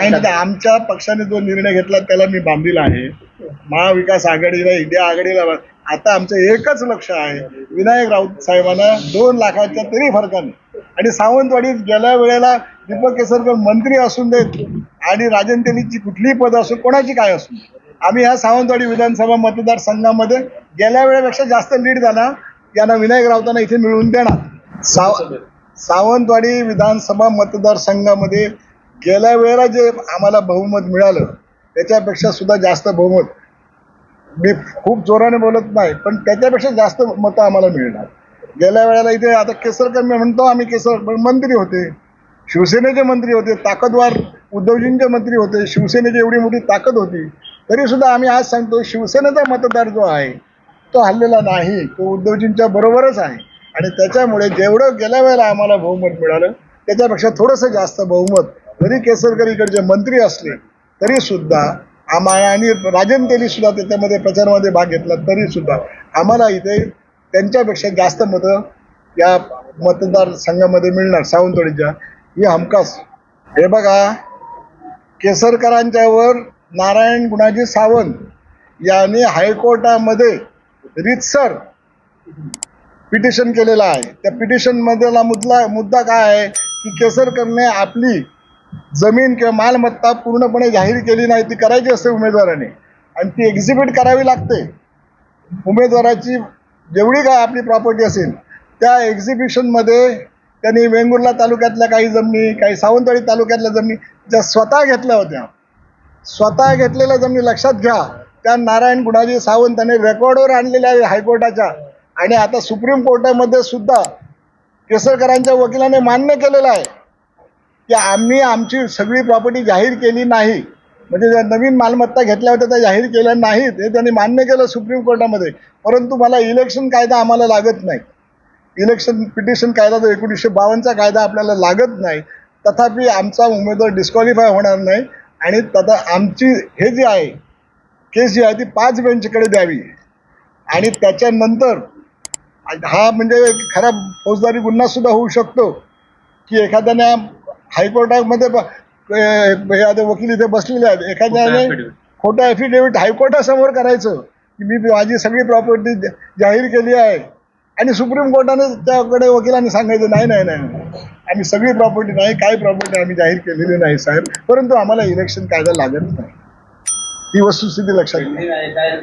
नाही आता आमच्या पक्षाने जो निर्णय घेतला त्याला मी बांधील आहे. महाविकास आघाडीला इंडिया आघाडीला आता आमचं एकच लक्ष आहे. विनायक राऊत साहेबांना दोन लाखाच्या तरी फरकाने आणि सावंतवाडीत गेल्या वेळेला दीपक केसरकर मंत्री असून देत आणि राजन तेलीची कुठलीही पद असो कोणाची काय असू. आम्ही ह्या सावंतवाडी विधानसभा मतदारसंघामध्ये गेल्या वेळेपेक्षा जास्त लीड झाला यांना विनायक राऊतांना इथे मिळवून देणार. साव सावंतवाडी विधानसभा मतदारसंघामध्ये गेल्या वेळेला जे आम्हाला बहुमत मिळालं त्याच्यापेक्षा सुद्धा जास्त बहुमत मी खूप जोराने बोलत नाही पण त्याच्यापेक्षा जास्त मतं आम्हाला मिळणार. गेल्या वेळेला इथे आता केसरकर मी म्हणतो आम्ही केसर मंत्री होते. शिवसेनेचे मंत्री होते ताकदवार उद्धवजींचे मंत्री होते शिवसेनेची एवढी मोठी ताकद होती. तरीसुद्धा आम्ही आज सांगतो शिवसेनेचा मतदार जो आहे तो हल्लेला नाही तो उद्धवजींच्या बरोबरच आहे. आणि त्याच्यामुळे जेवढं गेल्या वेळेला आम्हाला बहुमत मिळालं त्याच्यापेक्षा थोडंसं जास्त बहुमत जरी केसरकर इकडचे मंत्री असले तरी सुद्धा आम्हाला आणि राजन तेली सुद्धा त्याच्यामध्ये प्रचारामध्ये भाग घेतला तरी सुद्धा आम्हाला इथे त्यांच्यापेक्षा जास्त मतं या मतदारसंघामध्ये मिळणार सावंतवाडीच्या. ही हमखास हे बघा केसरकरांच्यावर नारायण गुणाजी सावंत यांनी हायकोर्टामध्ये रितसर पिटिशन केलेलं आहे. त्या पिटिशनमधला मुद्दा मुद्दा काय आहे? की केसरकरने आपली जमीन किंवा मालमत्ता पूर्णपणे जाहीर केली नाही ती करायची असते उमेदवाराने. आणि ती एक्झिबिट करावी लागते. उमेदवाराची जेवढी काय आपली प्रॉपर्टी असेल त्या एक्झिबिशनमध्ये त्यांनी वेंगुर्ला तालुक्यातल्या काही जमिनी काही सावंतवाडी तालुक्यातल्या जमिनी ज्या स्वतः घेतल्या होत्या स्वतः घेतलेल्या जमिनी लक्षात घ्या. त्या नारायण गुणाजी सावंतांनी रेकॉर्डवर आणलेल्या आहे हायकोर्टाच्या. आणि आता सुप्रीम कोर्टामध्ये सुद्धा केसरकरांच्या वकिलाने मान्य केलेलं आहे. की आम्ही आमची सगळी प्रॉपर्टी जाहीर केली नाही. म्हणजे ज्या नवीन मालमत्ता घेतल्या होत्या त्या जाहीर केल्या नाहीत. हे त्यांनी मान्य केलं सुप्रीम कोर्टामध्ये परंतु मला इलेक्शन कायदा आम्हाला लागत नाही. इलेक्शन पिटिशन कायदा जो एकोणीसशे बावन्नचा कायदा आपल्याला लागत नाही. तथापि आमचा उमेदवार डिस्क्वालिफाय होणार नाही. आणि तथा आमची हे जे आहे केस जी आहे ती पाच बेंचकडे द्यावी. आणि त्याच्यानंतर हा म्हणजे खरा फौजदारी गुन्हासुद्धा होऊ शकतो. की एखाद्याने हायकोर्टामध्ये हे आता वकील इथे बसलेले आहेत. एखाद्याने खोटं ॲफिडेव्हिट हायकोर्टासमोर करायचं. की मी माझी सगळी प्रॉपर्टी जाहीर केली आहे. आणि सुप्रीम कोर्टाने त्याकडे वकिलांनी सांगायचं नाही नाही नाही. आम्ही सगळी प्रॉपर्टी नाही काही प्रॉपर्टी आम्ही जाहीर केलेली नाही साहेब. परंतु आम्हाला इलेक्शन कायदा लागत नाही. ही वस्तुस्थिती लक्षात काय